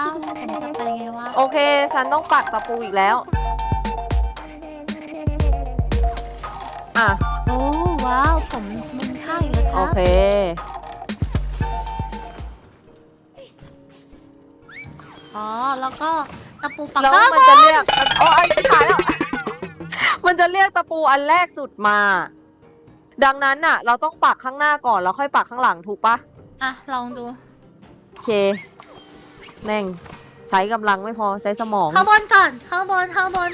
อ้าวผมจะไปไงวะโอเค ฉันต้องปักตะปูอีกแล้ว อะ โอ้ว้าว ผมมันค่าอีกแล้วคโอรับ เค อ๋อ แล้วก็ตะปูปักแล้วข้างมันบจะนเรียกโอ้ยขายแล้ว มันจะเรียกตะปูอันแรกสุดมา ดังนั้นน่ะ เราต้องปักข้างหน้าก่อนแล้วค่อยปักข้างหลังถูกปะอะ ลองดู โอเค แม่งใช้กำลังไม่พอใช้สมอง ข้างบนก่อน ข้างบน ข้างบน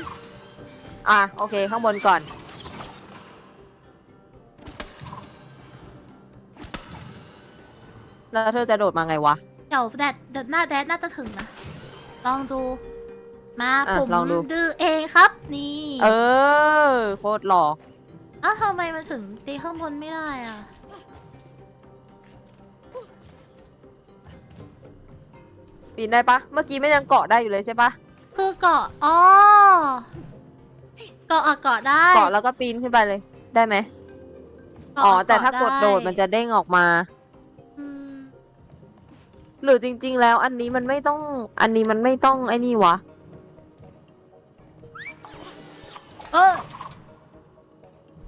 อะโอเค ข้างบนก่อน แล้วเธอจะโดดมาไงวะ เดี๋ยวแดดเดี๋ยวหน้าแดดน่าจะถึงนะ ลองดู มาอะผมลองดู ดื้อเองครับ นี่เออ โคตรหล่ออ้าวทำไมมันถึงตีข้างบนไม่ได้อะ ปีนได้ปะเมื่อกี้ไม่ยังเกาะได้อยู่เลยใช่ปะคือเกาะอ๋อเกาะอะเกาะได้เกาะแล้วก็ปีนขึ้นไปเลยได้ไหมเกาะอ๋ออะแต่ถ้ากเะดโดดมันจะเด้งออกมาอืมหรือจริง ๆ แล้วอันนี้มันไม่ต้อง อันนี้มันไม่ต้องไอ้นี่วะเออ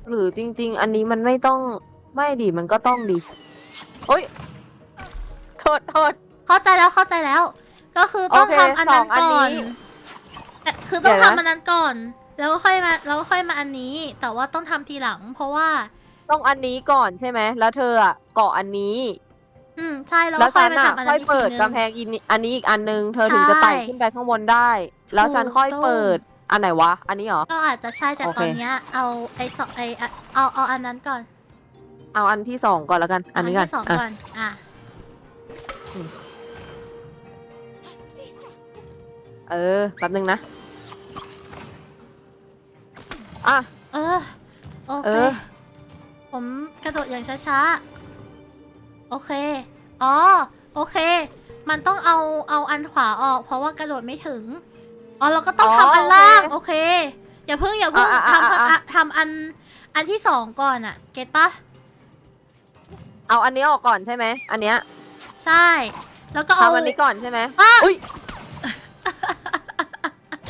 หรือจริง ๆ อันนี้มันไม่ต้องไม่ดิมันก็ต้องดิโอ๊ยโทษโทษ เข้าใจแล้วเข้าใจแล้ว ก็คือต้องโอเคทำอันนั้นสองอันก่อนนี้เอ่อคือต้องเดี๋ยวนะ ทำอันนั้นก่อน แล้วก็ค่อยมาแล้วก็ค่อยมาอันนี้ แต่ว่าต้องทำทีหลัง เพราะว่า ต้องอันนี้ก่อนใช่ไหม แล้วเธออะเกาะอันนี้ อืมใช่แล้วแล้ก็วค่อฉัยนมาอะทำอันค่นั้อนยอีกเปิทีดนึงกำแพงอินอันนี้อีกอันนึง เธอถึงจะไต่ใช่ขึ้นไปข้างบนได้ แล้วฉันค่อยถูกต้องเปิด อันไหนวะ อันนี้เหรอ ก็อาจจะใช่แต่โอเค ตอนเนี้ยเอาไอ้สองไอ้อะเอาเอาอันนั้นก่อนเอาอันที่สองก่อนแล้วกัน อันนี้ก่อนที่สองอะก่อน อะ เออแป๊บนึงนะ อะ เออ โอเอเค อ ผมกระโดดอย่างช้าๆ โอเค อ๋อ โอเค มันต้องเอาเอาอันขวาออก เพราะว่ากระโดดไม่ถึง อ๋อ เราก็ต้องอ๋อทำอันล่าง โอเคโอเคอย่าเพิ่งอย่าเพิ่งอะอะทำอะอะอะทำอันอันที่สองก่อนอะเก็ตปะเอาอันนี้ออกก่อนใช่ไหม อันเนี้ยใช่ แล้วก็เอาทำอันนี้ก่อนใช่ไหม อะ อุ้ย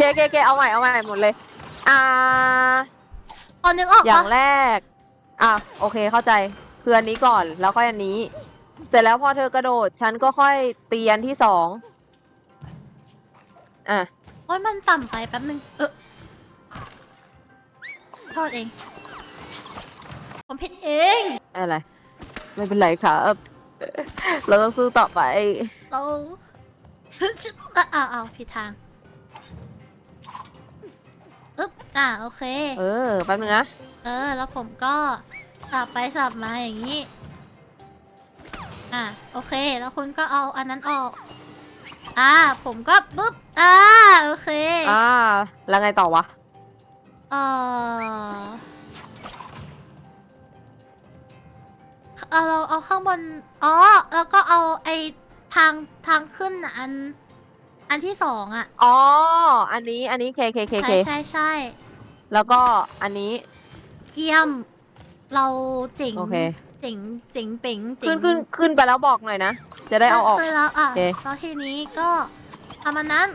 เคเคเคเอาใหม่เอาใหม่หมดเลย อ่า พอนึกออกอย่าปะงแรก อะโอเคเข้าใจคืออันนี้ก่อนแล้วค่อยอันนี้ เสร็จแล้วพอเธอกระโดด ฉันก็ค่อยตีอันที่สองอะ โอ้ยมันต่ำไปแป๊บนึง เออโทษเอง ผมผิดเอง อะไร ไม่เป็นไรครับเราต้องสู้ต่อไป เราชิบอะอ้าวอ้าวผิดทาง อึ๊บอะโอเค เออแป๊บนึงนะเออ แล้วผมก็สับไปสับมาอย่างนี้ อะโอเค แล้วคุณก็เอาอันนั้นออก อ่า ผมก็ปุ๊บอ่าโอเค อ่า แล้วไงต่อวะ เออเอาเราเอาข้างบน อ๋อ แล้วก็เอาไอ้ทางทางขึ้นน่ะอัน อันที่สองอะอ๋อ อันนี้ อันนี้เคเคเคใช่เคใช่ใช่แล้วก็อันนี้เยี่ยม เราเจ๋งโอเค เจ๋งเจ๋งเป๋งเจ๋ขึ้งนขึ้นขึ้นไปแล้วบอกหน่อยนะ จะได้เอาออก เคยแล้วอะโอเค แล้วทีนี้ก็ทำอันนั้น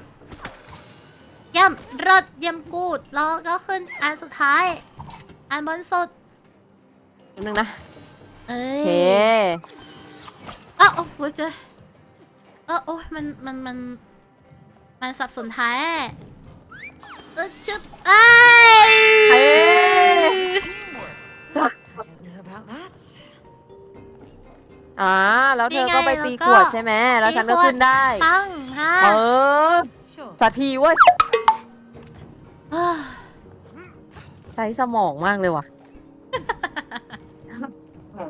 เยี่ยมเลิศเยี่ยมกูดแล้วก็ขึ้นอันสุดท้าย อันบนสุดแป๊บนึงนะเอ้โอยเคอ้าวโอ้โหเจอเออโอ้ยมันมันมัน มันสับสนท้ายเออชึบเอ้ยเฮ้ย I don't know about that. อ่าแล้วเธอก็ไปตีนี่ไงแล้วก็ขวดใช่ไหมแล้วฉันก็ขึ้นได้ปังฮะเออ Sure. สักทีเว้ยเอ้ยใช้สมองมากเลยว่ะ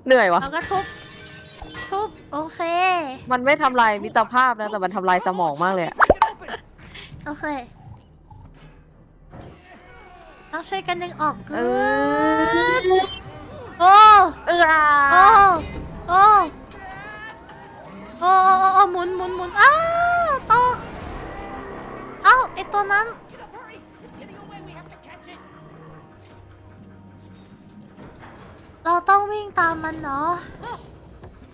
เหนื่อยว่ะ เราก็ทุบ ทุบ โอเค มันไม่ทำลายมิตรภาพนะ แต่มันทำลายสมองมากเลยอะ โอเคเราช่วยกันดึงออกเอกือดโอ้เอออะโอ้โอ้โอ้โอ้โอ้หมุนหมุนหมุนอ้าวตกเอ้าไอตัวนั้นเราต้องวิ่งตามมันเนาะ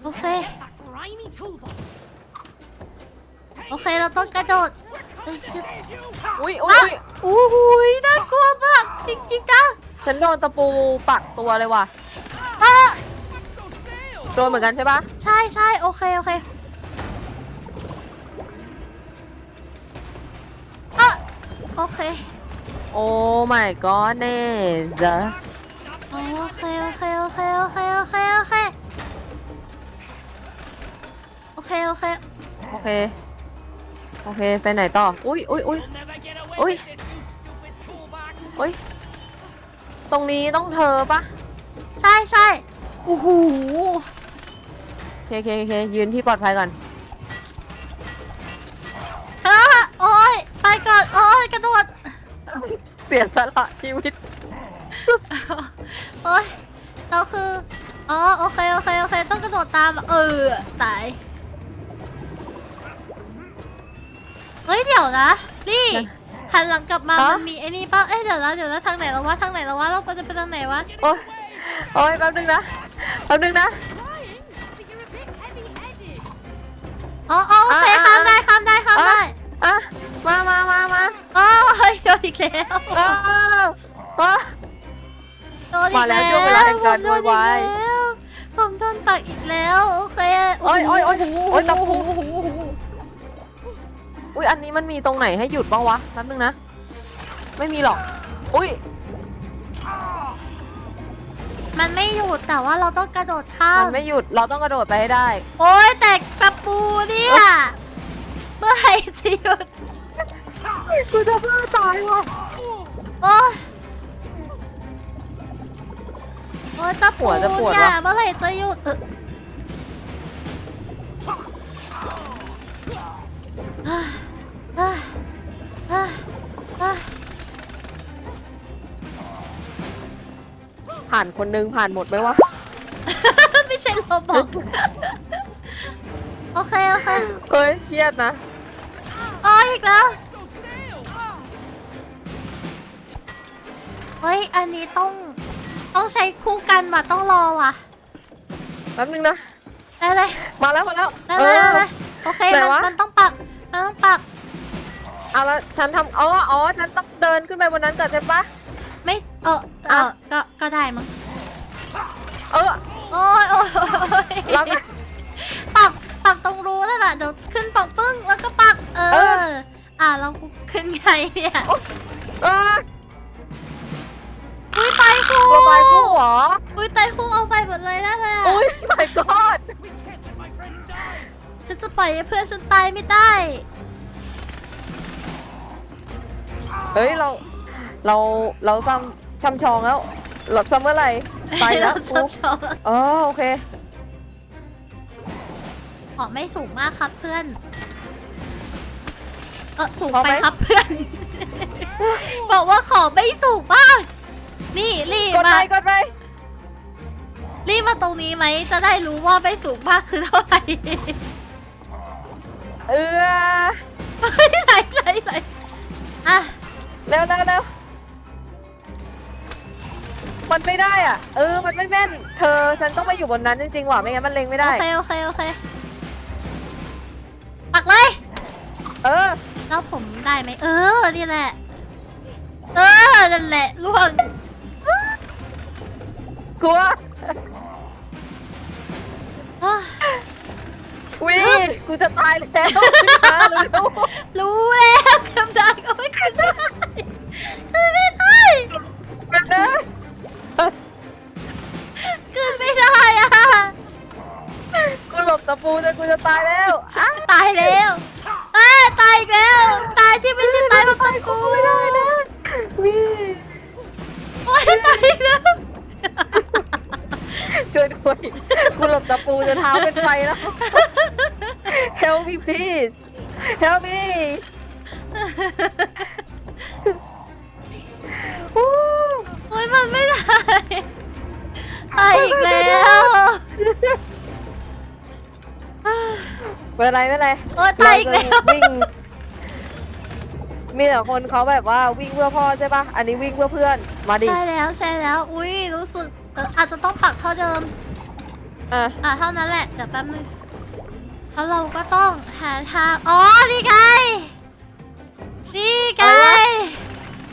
โอเค That grimy toolbox. โอเค เราต้องกระโดด เอ้ยชิบอุ้ยอุ้ยอุ้ยอู้หูยน่ากลัวมากจริงๆนะฉันโดนตะปูปักตัวเลยว่ะ เออโดนเหมือนกันใช่ปะใช่ใช่โอเคโอเคเออโอเคโอ้ my godness โอเคโอเคโอเคโอเคโอเคโอเคโอเคโอเคโอเคโอเค ไปไหนต่อ อุ้ยอุ้ยอุ้ยอุ้ยอุ้ยตรงนี้ต้องเธอปะใช่ใช่โอ้โหโอเคโอเคโอเคยืนที่ปลอดภัยก่อนเออโอ้ยไปก่อนโอ้ยกระโดดเสียสละชีวิต โอ้ยเราคือ อ๋อ โอเค โอเค โอเค ต้องกระโดดตาม เออ ตาย เฮ้ยเดี๋ยวนะ นี่นะหันหลังกลับมา ฮะ มันมีไอ้นี่ป่ะเอ้ยเดี๋ยวนะเดี๋ยวนะทางไหนแล้ววะทางไหนแล้ววะเราจะไปทางไหนวะ โอ้ยโอ้ยแป๊บนึงนะแป๊บนึงนะอ๋ออ๋อโอเคอะข้ามได้อะข้ามได้ข้ามได้อะมามามามาอ๋อโดนอีกแล้วอ้าวอ้าว โดนอีกมาแล้แล้ววช่วงเวลาแห่งการผมโดนโวยวายอีกแล้วผมโดนปักอีกแล้วโอเคโอ้ยโอ้ยโอ้ยโอ้ยตะปูโอ้โห อุ้ยอันนี้มันมีตรงไหนให้หยุดบ้างวะแป๊บนึงนะ ไม่มีหรอก อุ้ยมันไม่หยุดแต่ว่าเราต้องกระโดดข้ามมันไม่หยุดเราต้องกระโดดไปให้ได้ โอ้ยแต่กระปูเนี่ยเมื่อไหร่จะหยุดกูจะบ้าตายว่ะโอ้ยโอ้ยตะปูหัวจะปวดเนี่วะยเมื่อไหร่จะหยุดเออเอ้ยเอ้ยเอ้ยเอ้ยผ่านคนนึงผ่านหมดไหมวะไม่ใช่โรบอกโอเค โอเคเฮ้ยเครียดนะโอ้ยอีกแล้วเฮ้ย อันนี้ต้องต้องใช้คู่กันว่ะต้องรอว่ะแป๊บนึงนะได้เลยมาแล้วมาแล้วได้เอเลยได้อเลยโอเคไหนมันวะมันต้องปักมันต้องปัก เอาละฉันทำอ๋ออ๋อฉันต้องเดินขึ้นไปบนนั้นก่อนใช่ปะ ไม่เออเออก็ก็ได้มั้งเออโอ้ยโอ้ยโอ้ยรับไหมปักปักตรงรูนั่นแหละเดี๋ยวขึ้นปักปึ้งแล้วก็ปักเอเออ อ อะเรากูขึ้นไงเนี่ยเอออุ้ยไตายคู่ระบายคู่เหรออุ้ยไตายคู่เอาไปหมดเลยนะเลยอุ้ย my god ฉันจะปล่อยให้เพื่อนฉันตายไม่ได้ เฮ้ยเราเราเราซ้ำช่ำชองแล้วหลับซ้ำเมื่อไหร่ไปแล้วเราชอบชอบอ๋อโอเคขอไม่สูงมากครับเพื่อน เออสูงพอไปไหมครับเพื่อน บอกว่าขอไม่สูงมาก นี่รีบกดไปมากดไปรีบมาตรงนี้ไหม จะได้รู้ว่าไม่สูงมากคือเท่าไหร่ เออเฮ้ยไหลไหลไหลอะ เร็วเร็วเร็วมันไม่ได้อะ เออ มันไม่แม่น เธอฉันต้องไปอยู่บนนั้นจริงๆว่ะ ไม่งั้นมันเล็งไม่โอได้เคโอเคโอเคปักเลย เออ แล้วผมได้ไหมเออ นี่แหละ เออ นั่นแหละล่วง กลัวอ้าว กูจะตายแล้วมาเร็วรู้แล้วกำลังก็ไม่ขึ้นไม่ได้ขึ้นไม่ได้ๆมาเด้อขึ้นไม่ได้อะกูหลบตะปูจนกูจะตายแล้วอ้าตายแล้วเอ้ยตายอีกแล้ว ตายที่ไม่ใช่ตายเพราะตะปูไม่ได้นะวิโอ้ยตายอีกแล้วช่วยด้วยกูหลบตะปูจนเท้าเป็นไฟแล้ว Help me please Help me อู้โอ้ยมันไม่ได้ตายอีกแล้วไม่เป็นไรไม่เป็นไรโอ้ยตายอีกแล้วเราจะวิ่ง มีแต่คนเขาแบบว่าวิ่งเพื่อพ่อใช่ปะอันนี้วิ่งเพื่อเพื่อน มาดิ ใช่แล้วใช่แล้วอุ้ยรู้สึกเอออาจจะต้องปักเท่าเดิมอะ อะเท่านั้นแหละเดี๋ยวแป๊บนึง แล้วเราก็ต้องหาทาง อ๋อ นี่ไง นี่ไง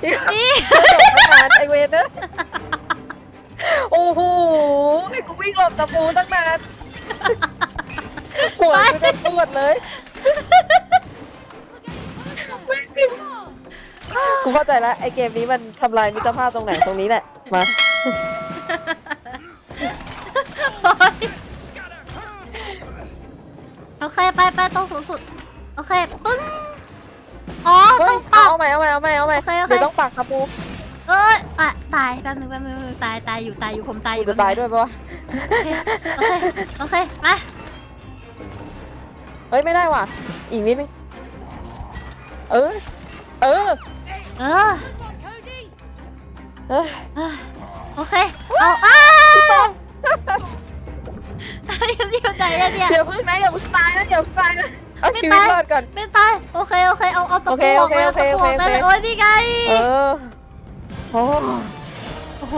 นี่ไม่นานไอเวนเนอะโอ้โหให้กูวิ่งหลบตะปูตั้งนานปวดไปจนปวดเลยกูเข้าใจแล้วไอเกมนี้มันทำลายมิตรภาพตรงไหนตรงนี้แหละมา โอเคไปไปตรงสูงสุด โอเคปึ้ง อ๋อเฮ้ต้ยองปักเอาใหม่เอาใหม่เอาใหม่เอาใหม่โอเคโอเค เดี๋ยวต้องปักตะปูเอ้ยอะตายแป๊บนึงแป๊บนึงแป๊บนึงตายตายอยู่ตายอยู่ผมตายอกูยู่จะตายด้วยปะวะโอเค โอเค โอเค มา เฮ้ยไม่ได้ว่ะ อีกนิดนึง เออ เออเออเออ เอ้ยโอเค เอาอ้าว อยู่ไหนอะเนี่ยเดี๋ยวพึ่งนะอย่าพึ่งตายนะอย่าพึ่งตายนะเอาไม่ชีวิตตายรอดก่อน ไม่ตาย โอเค โอเค เอา เอาตะโอเคปูออกโอเคเลยเอาตะปูออกโอเคได้เลยโอเคโอ้ยนี่ไง เออโอ้โอ้โห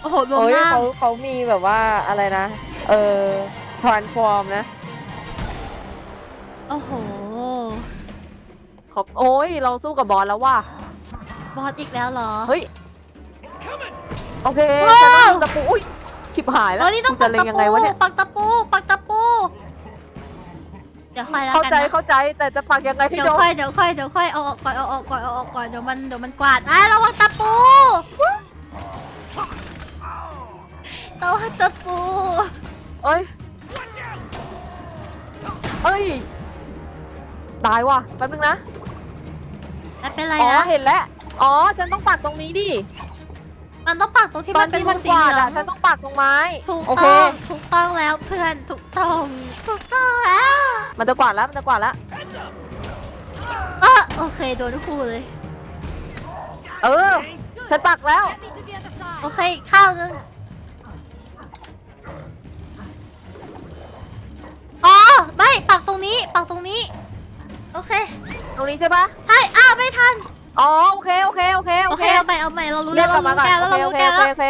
โอ้โหรวมโอ้ยหน้าเขาเขามีแบบว่าอะไรนะ เออ transform นะโอ้โห เขาโอ้ยเราสู้กับบอสแล้วว่ะบอสอีกแล้วเหรอ เฮ้ยโอเคว้าวฉันต้องยิงตะปูอุ้ย ชิบหายแล้วเออนี่ต้องกูปัจะกเล็ตะงยังปูไงวะเนี่ย ปักตะปูปักตะปู เดี๋ยวค่อยแล้วเข้ากันใจนะเข้าใจแต่จะปักยังไงพี่เดี๋ยโจวค่อยเดี๋ยวค่อยเดี๋ยวค่อยเอาออกก่อนเอาออกก่อนเอาออกก่อนเดี๋ยวมันเดี๋ยวมันกวาดอะระวังตะปูระวังตะปูเอ้ย เอ้ย ตายว่ะแป๊บนึงนะ ไม่เป็นไรอ๋อนะเห็นแล้ว อ๋อ ฉันต้องปักตรงนี้ดิ มันต้องปักตรงที่ตอมันนเป็นที่รูมันสีกวาเหดลืออะงฉันต้องปักตรงไม้ ถูกโอเค ต้องถูกต้องแล้วเพื่อนถูกต้องถูกต้องแล้วมันจะกวาดแล้วมันจะกวาดแล้ว เออโอเคโดนคู่เลย เออ ฉันปักแล้ว โอเคอีกข้าวนึงอ๋อไม่ปักตรงนี้ปักตรงนี้ โอเค ตรงนี้ใช่ปะใช่อ้าวไม่ทัน อ๋อโอเคโอเคโอเคโอโอเคเคเอาใหม่เอาใหม่เรารู้เรีแล้ยวกกเราลับมารู้ก่อนแกแล้วโอเราเครู้โอเคแกโอเคแล้วโอเค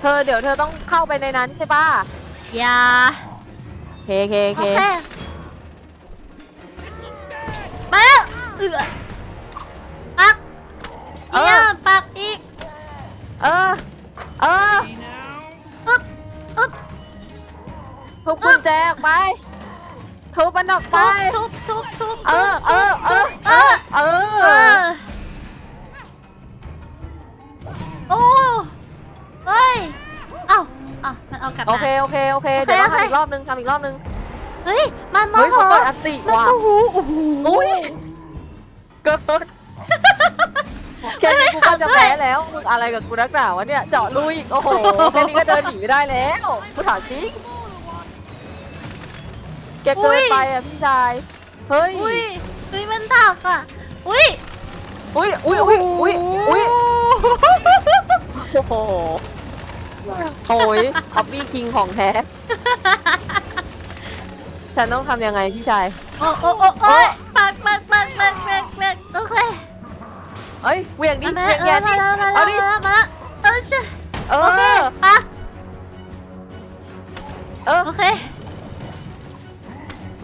เธอเดี๋ยวเธอต้องเข้าไปในนั้นใช่ปะอย่าโอเคโอเคโอโอเคเคมาแล้วเอือ อีกรอบนึงทำอีกรอบนึงเฮ้ย มันโมเฮ้ยโหเขาเปิดอันติมันว่ะโมโหโอ้โหอุ้ยเกิดแค่นี้กูก็จะแพ้แล้วมึงอะไรกับกูนักหนาวะเนี่ยเจาะลุยอีกโอ้โหแค่นี้ก็เดินหนีไม่ได้แล้วกูถามจริงแกเกินไปอะพี่ชายเฮ้ยอุ้ยอุ้ยมันถักอะอุ้ยอุ้ยอุ้ยอุ้ยอุ้ยอุ้ยโอ้โหโอ้ยออบบี้คิงของแท้ ฉันต้องทำยังไงพี่ชาย โอ้โอ้โอ้โอ้ยปักปักปักปักปักปักโอเคเอ้ยเหวียงดิมาเหวียงแล้วเหวียงมาดิแล้วมาเอาแล้วดิมาแล้วมาแล้วเออใช่เอโอเคอปะเออโอเค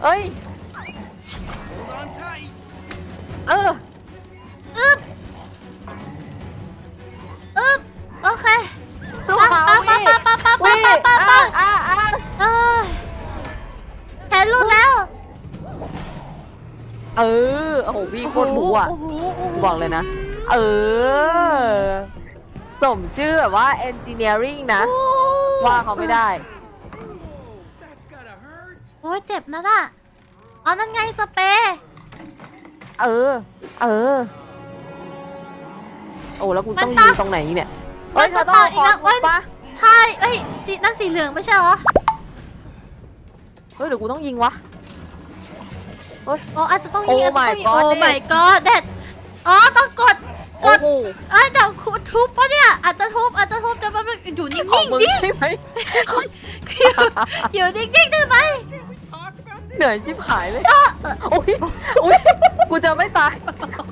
เอ้ย เอออึ๊ เออโอ้โหวิ่งโคตรบูอะ โโหโโหบอกเลยนะ เออ สมชื่อแบบว่า engineering นะโอ้ว่าเขาไม่ได้โอ้ยเจ็บนะน่ะเอานั่นไงสเปรย์เออ เออ โอ้แล้วกูต้องมันยิปะงตรงไหนเนี่ยมัเอ้ยนเธจะอต้องเอาต่ออีคกอแล้ร์วเอ้สยปะใช่เอ้ยสีนั่นสีเหลืองไม่ใช่เหรอ เฮ้ยเดี๋ยวกูต้องยิงวะ โอ้อาจจะต้องยิง Oh อาจจะต้องยิง my god โอ้ my god เด็ดอ๋อต้องกด กโอ้ด โหเอ้ยเดี๋ยวคุณทุบปะเนี่ย อาจจะทุบอาจจะทุบเดี๋ยวแป๊บนึงอยู่นิ่ของงมึๆงดิ ใช่ไหมอยู่อยู่นิ่งๆได้ไหมเหนื่อยชิบหายเลยเออเอออุ้ยอุ้ยกูจะไม่ตาย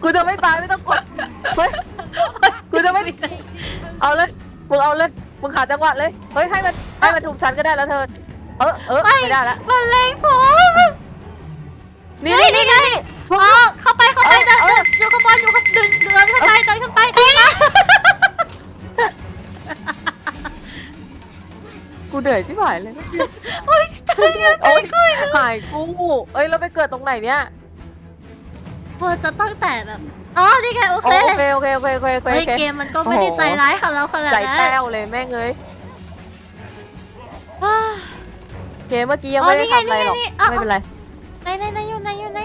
กูจะไม่ตายไม่ต้องกดเฮ้ยกูจะไม่เอาเลยมึงเอาเลยมึงขาจังหวะเลยเฮ้ยให้มันให้มันถูกชั้นก็ได้แล้วเธอ เออเออไม่ได้ละมันเล็งผม นี่นี่นี่นี่อ๋อเข้าไปเข้าไปเอ้เดิยนเอ้เดิยนอยู่ข้างบนอยู่ข้างดึงเดินเข้าไปเดินเข้าไปกูเหนื่อยที่หายเลยโอ้ยตายแล้วโอ้ยหายกูเอ้ยเราไปเกิดตรงไหนเนี่ยพอจะตั้งแต่แบบอ๋อนี่ไงโอโอเคเคโอเคโอเคโอเคโอเคเฮ้ยโอเคเกมมันก็ไม่ได้ใจร้ายกับเราขนาดใจนั้นแป้วเลยแม่งเอ้ยอ้าวเกมเมื่อกี้ยังอ๋อไม่ได้นี่ไงทำอะไรหรอกนี่ไงนี่อะไม่เป็นไรไห นไหนไหนอยู่ไหนอยู่ไหน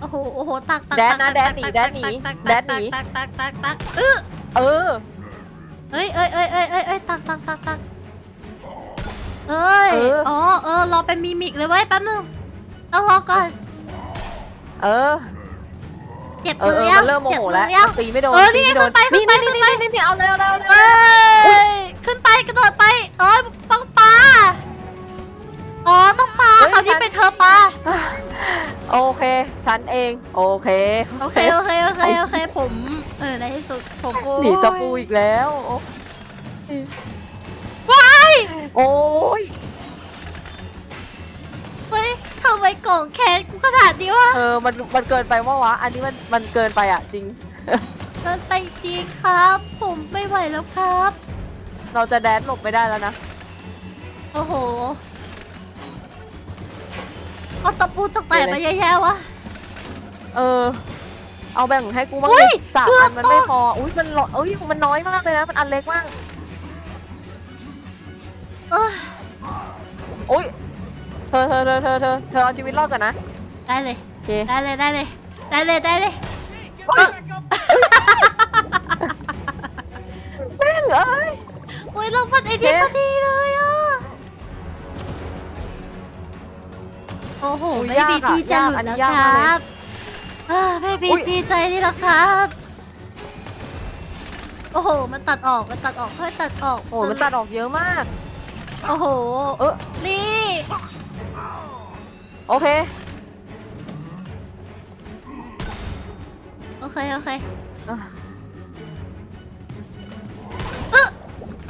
โอ้โหโอ้โหตักตักแดนตักนะตักแดนหนีตักแดนหนีตักแดนหนีตักตักตักตักตักเออเออเอ้ยเอ้ยเอ้ยเอ้ยเอ้ยเอ้ยตักตักตักตักเอ้ยเอออ๋อ๋อเออรอเป็นมิมิกเลยเว้ยแป๊บนึงต้องรอก่อน เออเจ็บเอมืออเออยังมันเริ่มโมเจ็บโหมืแล้วอยังตีไม่โดนเออนี่ไงตีม่โดขึ้นไปขึ้นไปนี่ขึ้นไปนี่นี่นี่เอาเร็วเร็วเร็วเอ้ยขึ้นไปกระโดดไปเอ้ยปังปลา อ๋อต้องปลาคราวนี้เป็นเธอปลาโอเค ฉันเอง โอเคโอเคโอเคโอเคโอเคผมเออในที่สุดผมโอ้ยหนีตะปูอีกแล้วโอ้ว้ายโอ้ยเฮ้ยทำไมกล่องแคนกูขนาดนี้วะเออมันมันเกินไปว่าวะ อันนี้มันมันเกินไปอะจริง เกินไปจริงครับ ผมไม่ไหวแล้วครับ เราจะแดนหลบไม่ได้แล้วนะ โอ้โห เอาตะปูจากไหนมาเยอะแยะวะ เออ เอาแบ่งให้กูบ้างอุ๊ดิยสามเกืออับนมันไม่ตก พอ อุ้ยมันหลเอ้ยมันน้อยมากเลยนะ มันอันเล็กมากเอออุ้ยเธอเธอเธอเธอเธอเธอเอาชีวิตรอดก่อนนะได้เลย โอเคได้เลยได้เลย ได้เลยได้เลยแม่งเอ้ย โอ้ยเราพัดไอเดียเจ๊พอดีเลยอะ โอ้โหอุ๊ยไม่ยากมีอะที่จะยากหลุดอันนี้แล้วยากคมากเลยรับอ่าไม่มีอุ๊ย ที่ใจนี่แล้วครับ โอ้โห มันตัดออกมันตัดออกค่อยตัดออกโอ้ยมันตัดออกเยอะมาก โอ้โหเออ นี่โอเคโอเคโอเคอะ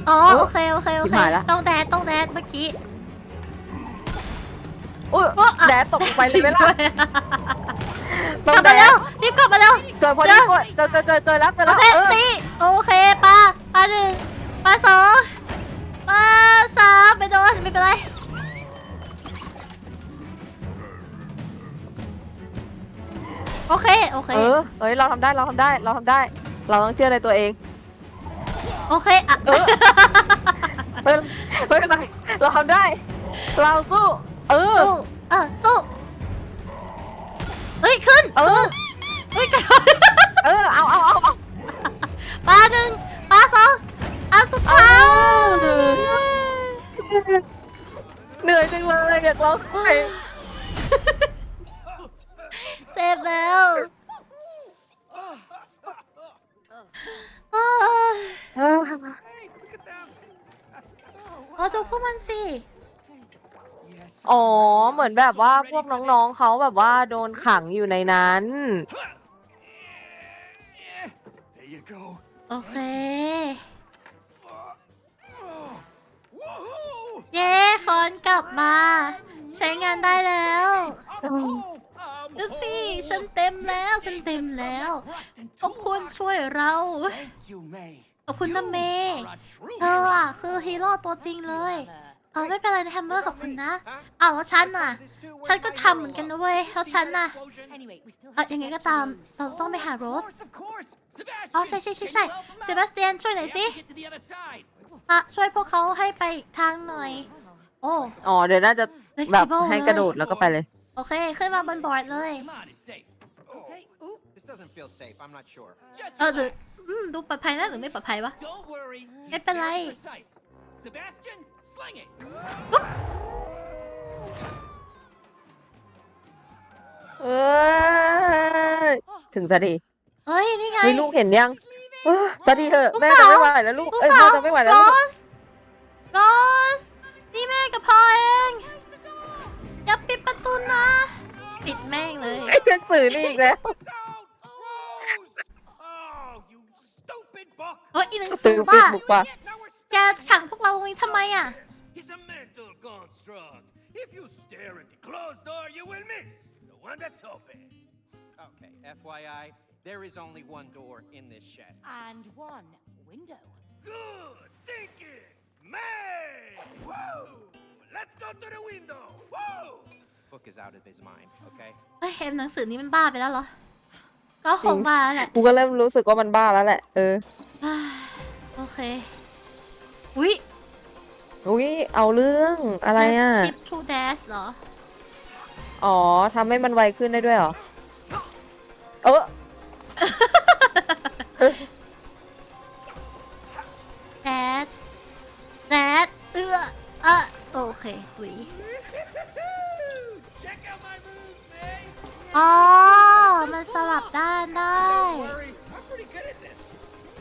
อ๋อเออโอเคโอเคโอชิบเคหายละ ต้องแดดต้องแดดเมื่อกี้ อุ้ยโอ้อะแดดตกลงไปเลยไหมล่ะกลับมาแล้วรีบกลับมาแล้วเกิดพอดีเกิดเกิดเกิดเกิดแล้วเกิดโอแล้วเคเออตีโอเคปลาปลาหนึ่งปลาสองปลาสามไม่โดนไม่เป็นไรโอเคโอเคเออเอ้ยเราทำได้เราทำได้เราทำได้ เราต้องเชื่อในตัวเอง โอเคอะ เออไม่เป็นไม่เป็นไรเราทำได้ เราสู้ เออ สู้เออสู้เฮ้ยขึ้นเออ เฮ้ยกระโดดเออ เอาเอาเอาเอาปลาหนึ่งปลาสองอันสุดท้ายเออเหนื่อยจังเลยอยากร้องไห้เซฟแล้วเอ้ยเออเอาดูพวกมันสิ อ๋อ เหมือนแบบว่าพวกน้องๆเขาแบบว่าโดนขังอยู่ในนั้น There you go. โอเค Woohoo! เย้คอนกลับมา ใช้งานได้แล้ว Oh, um, ดูสิ ฉันเต็มแล้ว ฉันเต็มแล้วขอบคุณช่วยเรา thank you, May. ขอบคุณนะเมย์ You're a true เธอ hero. อะคือฮีโร่ตัวจริงเลยเออไม่เป็นไรนะแฮมเมอร์ขอบคุณนะอ้าวแล้วฉันน่ะ ฉันก็ทำเหมือนกันนะเว้ยแล้วฉันน่ะ Anyway, we still เออ have ยังไงก็ตามเราต้องไปหาโร Of ส course, of course. อ๋อ Sebastian, ใช่ใช่ใช่ can ใช่ you help เซ him บา out? สเตียนช่วยหน่อย We สิ have to get to the other side. อะช่วยพวกเขาให้ไปอีกทางหน่อย โอ้อ๋อเดี๋ยวน่าจะแบบ flexible ให้กระโดดแล้วก็ไปเลย โอเคขึ้นมาบนบอร์ดเลย Come on, it's safe. Okay. Ooh. This doesn't feel safe. I'm not sure. Just เออหรือ relax. อืมดูปลอดภัยนะหรือไม่ปลอดภัยวะ Don't worry. He's ไม่เป็นไร very precise. Sebastian, sling it. เอ้ยถึงสักทีเฮ้ย นี่ไง เฮ้ยลูกเห็นยังเออสักทีเถอะลูกแม่สาวจะไม่ไหวแล้วลูกลูกเอ้ยสาพ่อวจะไม่ไหวโรแล้วลูกสโรสนี่แม่กับพ่อเองอย่าปิดประตูนะ ปิดแม่งเลย ไอ้หนังสือนี่อีกแล้ว What's out? Rose! Oh, you stupid book. เฮ้ยอีหนังสืซื้ออปิดบ้าบุกป่ะ Now we're แกขังพวกเราตรงนี้ทำไมอะ He's a mental construct. If you stare at the closed door, you will miss the one that's open. Okay, FYI, there is only one door in this shed. And one window. Good thinking, man. Whoa! Let's go to the window. Whoa! Book is out of his mind, okay? เอ้ยเห็นหนังสือนี้มันบ้าไปแล้วเหรอ ก็คงบ้าแหละ กูก็เริ่มรู้สึกว่ามันบ้าแล้วแหละ เออ อ่าโอเค อุ๊ย อุ้ยเอาเรื่องอะไรอะ ชิปทูแดชเหรอ อ๋อทำให้มันไวขึ้นได้ด้วยเหรอ เออ แดดแดดเอื้อเออโอเคอุ๊ย Check out my moves, man. อ๋อ มันสลับด้านได้ Don't worry, I'm pretty good at this.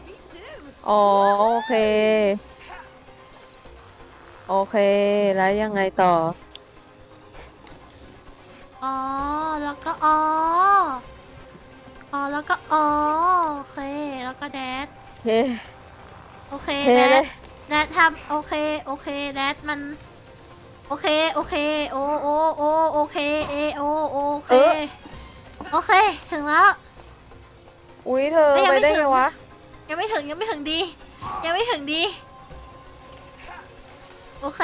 Me too. อ๋อ โอเค โอเค แล้วยังไงต่อ อ๋อ แล้วก็อ๋อ อ๋อ แล้วก็อ๋อ โอเค แล้วก็แดด โอเค โอเคเทแดเลดย แดดทำโอเค โอเคแดดมัน โอเค โอเค โอโอโอโอเค เอ โอ โอเค โอเค ถึงแล้ว อุ้ยเธอเอ้ยยังไปไม่ได้ถึไงง วะ ยังไม่ถึงยังไม่ถึงดี ยังไม่ถึงดี โอเค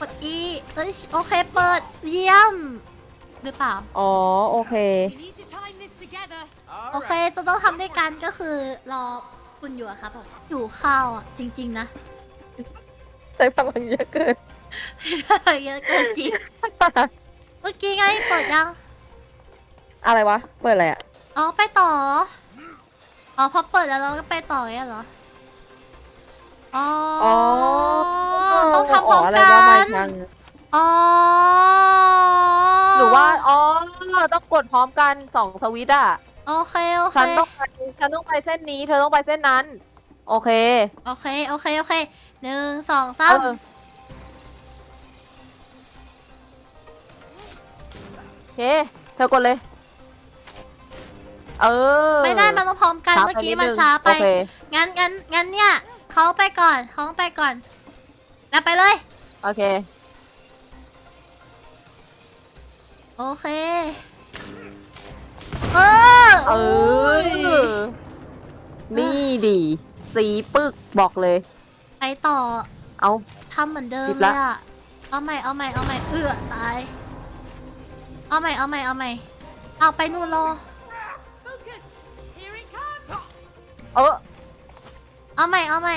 กด E เอ้ยโอเค เปิด เยี่ยม หรือเปล่า อ๋อ โอเค We need to time this together. โอเค จะต้องทำด้วยกันก็คือรอคุณอยู่อะครับผมอยู่ข้าวอะจริง ๆ นะ ใช้พลังเยอะเกิน เยอะเกินจริง เมื่อกี้ไงเปิดยัง อะไรวะ เปิดอะไรอะ อ๋อ ไปต่อ อ๋อ พอเปิดแล้วเราก็ไปต่อเนี่ยเหรอ อ๋อออ๋อต้องทำพร้อมอะไรกัวะไม่นทังอ๋อหรือว่า อ๋อ ต้องกดพร้อมกันสองสวิตช์อะ โอเคโอเคฉันต้องไปฉันต้องไปเส้นนี้ เธอต้องไปเส้นนั้น โอเคโอเคโอเคโอเคหนึ่งสองสาเอมอโอเค เธอกดเลย เออไม่ได้มันต้องพร้อมกันช้าเมื่อไปกี้นิดมันนึงช้าไป โอเคงั้นงั้นงั้นเนี่ย เขาไปก่อนเขาไปก่อน แล้วไปเลย โอเค โอเค เออเออ นี่ดีสีปึกบอกเลย ไปต่อ เอา ทำเหมือนเดิมหยิบเลละยอะเอาใหม่เอาใหม่เอาใหม่เอื้อตาย เอาใหม่เอาใหม่เอาใหม่ เอาไปนู่นรอ Focus. Here it comes. เออ เอาใหม่เอาใหม่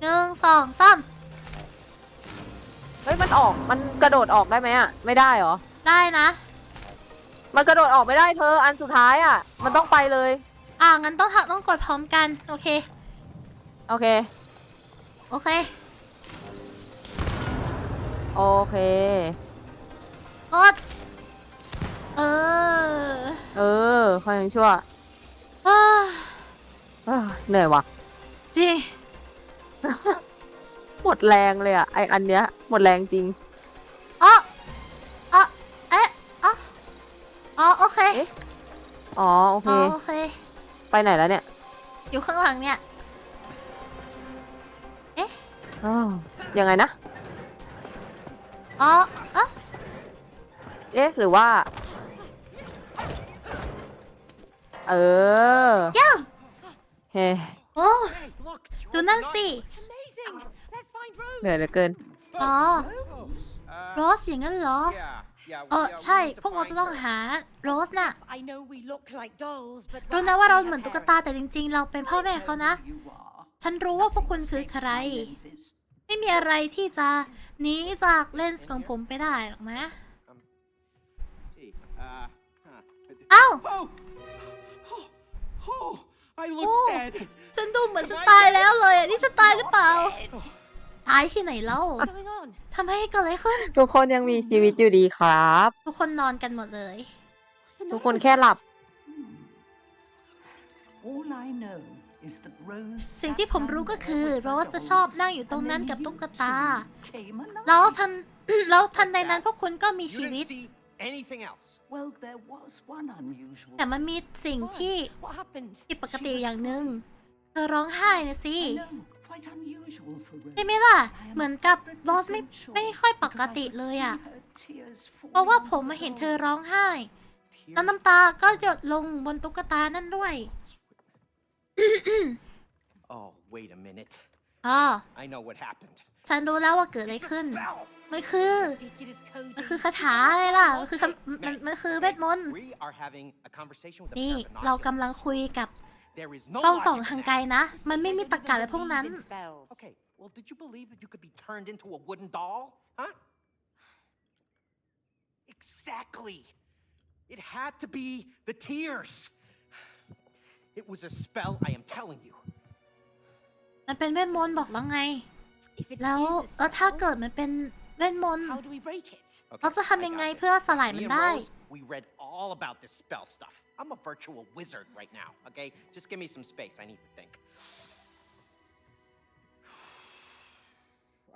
หนึ่งสองสามเฮ้ยมันออกมันกระโดดออกได้ไหมอะไม่ได้เหรอ ได้นะ มันกระโดดออกไม่ได้เธออันสุดท้ายอะมันต้องไปเลย อ่างั้นต้องทำต้องกดพร้อมกัน โอเค โอเค โอเค โอเค กด เออเออคอยยังชั่วเอ้อเอ้อเหนื่อยว่ะ จริง หมดแรงเลยอะไออันเนี้ย หมดแรงจริง อ๋ออ๋อเอ๊ะอ๋ออ๋อโอเคเอ๊ะ อ๋อโอเค อ๋อโอเค ไปไหนแล้วเนี่ยอยู่ข้างหลังเนี่ย อ้าวยังไงนะ อ๋อเอ๊ะเอ๊ะ หรือว่า เออเยี่ยมเฮ้ โอ้ Hey, look. ดูนั่นสิ Amazing. Let's find Rose. เหนื่อยเหลือเกิน อ๋อ Uh, โรสอย่างนั้นเหรอ yeah, yeah. เอ we, อ uh, we ใช่ need to พวกเรา find จะต้อง her. หาโรสน่ะ I know we look like dolls, but รู้ we're นะว่าเรา actually เหมือน her ตุ๊กตา parents. แต่จริง ๆ เราเป็นพ่อแม่เขานะ You are. ฉันรู้ว่าพวกคุณคือใคร ไม่มีอะไรที่จะหนีจากเลนส์ของผมไปได้หรอกนะ See, uh, huh. เอ้า Oh! Oh! Oh! I look Oh. dead. ฉันดูเหมือนฉันตายแล้วเลยอะนี่ฉันตายหรือเปล่า ตายที่ไหนเล่า What's going on? ทำไมเกิดอะไรขึ้น ทุกคนยังมีชีวิตอยู่ดีครับ ทุกคนนอนกันหมดเลย What's the ทุก matter คน with แค่หลับ us? All I know is that Rose สิ่งที่ผมรู้ก็คือโรสจะชอบนั่งอยู่ตรงนั้นกับตุ๊กตา came alive. แล้วทันแล้วทันใดนั้นพวกคุณก็มี You ชีวิต didn't see anything else. Well, there was one unusual. แต่มันมีสิ่ง Why? ที่ What happened? ผิดปกติอย่างหนึ่ง เธอร้องไห้นะสิ I know. Quite unusual for Rose. ใช่ไหมล่ะ I am เหมือนกับโรสไม่100% sure ไม่ค่อยปก because I ติ could เลยอะ see her tears เพราะว่า falling ผม on มา the เห็นเธอ floor. ร้องไห้ Tears? แล้วน้ำตาก็หยดลงบนตุ๊กตานั่นด้วย Oh, wait a minute. อ๋อ I know what happened. ฉันรู้แล้วว่าเกิดอะไร It's a ขึ้น spell. มันคือ Ridiculous มัน coding. คือคาถาอะไรล่ะ มันคือคำมันมันคือเวทมนต์ We are having a conversation with the นี่ pair of เรากำลัง binoculars. คุยกับ There is no กล้องส่อง logic in ทาง that. ไกลนะ มันไม่มีตรรกะอะไรพวกนั้น Believe in spells. Okay, well, did you believe that you could be turned into a wooden doll? Huh? Exactly. It had to be the tears. It was a spell, I am telling you. มันเป็นเวทมนต์บอกแล้วไง If it แล้ว is a แล้วถ้า spell, เกิดมันเป็นเวทมนต์ how do we break it? Okay, เราจะ I ทำยัง got ไง this. เพื่อสลาย Me มัน and ได้ Rose, we read all about this spell stuff. I'm a virtual wizard right now, okay? Just give me some space. I need to think.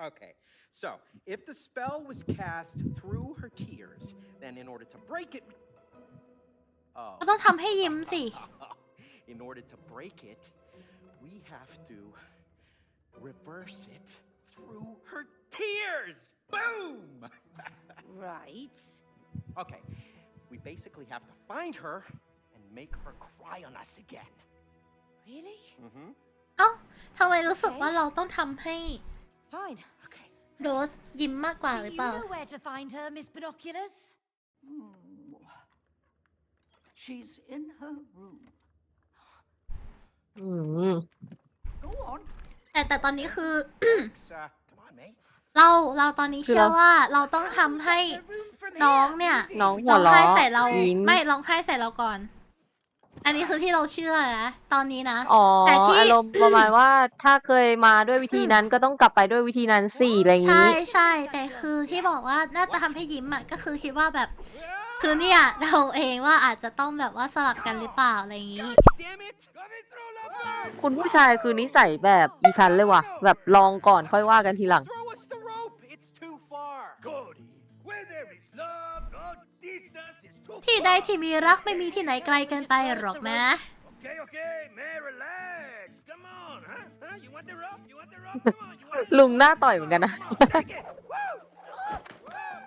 Okay, so if the spell was cast through her tears, then in order to break it. Oh. ก็ต้องทำให้ยิ้มสิ in order to break it, we have to reverse it through her tears. Boom! Right. Okay, we basically have to find her and make her cry on us again. Really? Mm-hmm. เอ้าทำไมรู้สึกว่าเราต้องทำให้ Fine. Okay. โรสยิ้มมากกว่าห Do รือ you เปล่า know where to find her, Miss Binoculars? Hmm. She's in her room. อืม Go on. แต่แต่ตอนนี้คือ Thanks. Uh, come on, May. เราเราตอนนี้คือเชื่อเรา ว่าเราต้องทำให้ The room from น้อง here. เนี่ยน้องหัร้วองเราะไห้ใส่เรายิ้มไม่ร้องไห้ใส่เราก่อน อันนี้คือที่เราเชื่อนะตอนนี้นะ อ๋อแต่ที่ อารมณ์ประมาณว่าถ้าเคยมาด้วยวิธีนั้นก็ต้องกลับไปด้วยวิธีนั้นสี่อะไรอย่างใช่นี้ ใช่แต่คือที่บอกว่าน่าจะทำให้ยิ้มอะก็คือคิดว่าแบบ คือเนี่ยเราเองว่าอาจจะต้องแบบว่าสลับกันหรือเปล่าอะไรอย่างนี้ Damn it! Coming through the bird! คุณผู้ชายคือนิสัยแบบอีฉันเลยว่ะ แบบลองก่อนค่อยว่ากันทีหลัง ที่ far. ใดที่มีรักไม่มีที่ไหนไกลเกินไปหรอกนะ Okay, okay, man, relax. Come on, huh? Huh? You want the rope? You want the rope? Come on. You want it? ลุงหน้าต่อยเหมือนกันนะ Come on, take it. Woo!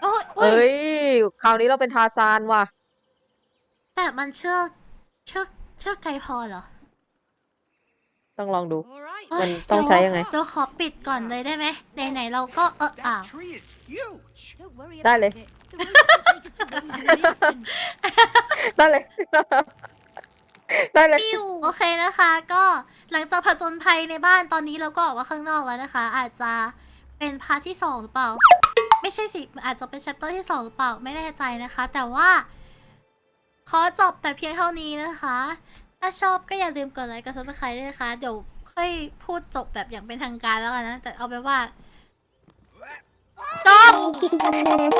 โอ้ยโอ้เอ้ยย คราวนี้เราเป็นทาซานว่ะ แต่มันเชือกเชือกเชือกไกลพอเหรอต้องลองดู All right. เอ้ยมันต้องใช้ยังไง เดี๋ยวขอปิดก่อนเลยได้ไหมไหนๆเราก็เอออ้าว That tree is huge. Don't ได้เลย ได้เลย ปิ้วโอเคนะคะ ก็หลังจากผจญภัยในบ้านตอนนี้เราก็ออกมาข้างนอกแล้วนะคะ อาจจะเป็นพาร์ทที่สองหรือเปล่า ไม่ใช่สิอาจจะเป็นแชปเตอร์ที่สองหรือเปล่าไม่แน่ใจนะคะ แต่ว่า ขอจบแต่เพียงเท่านี้นะคะ ถ้าชอบก็อย่าลืมกดไลค์กดซับสไครต์ด้วยนะคะ เดี๋ยวค่อยพูดจบแบบอย่างเป็นทางการแล้วกันนะ แต่เอาเป็นว่า Stop.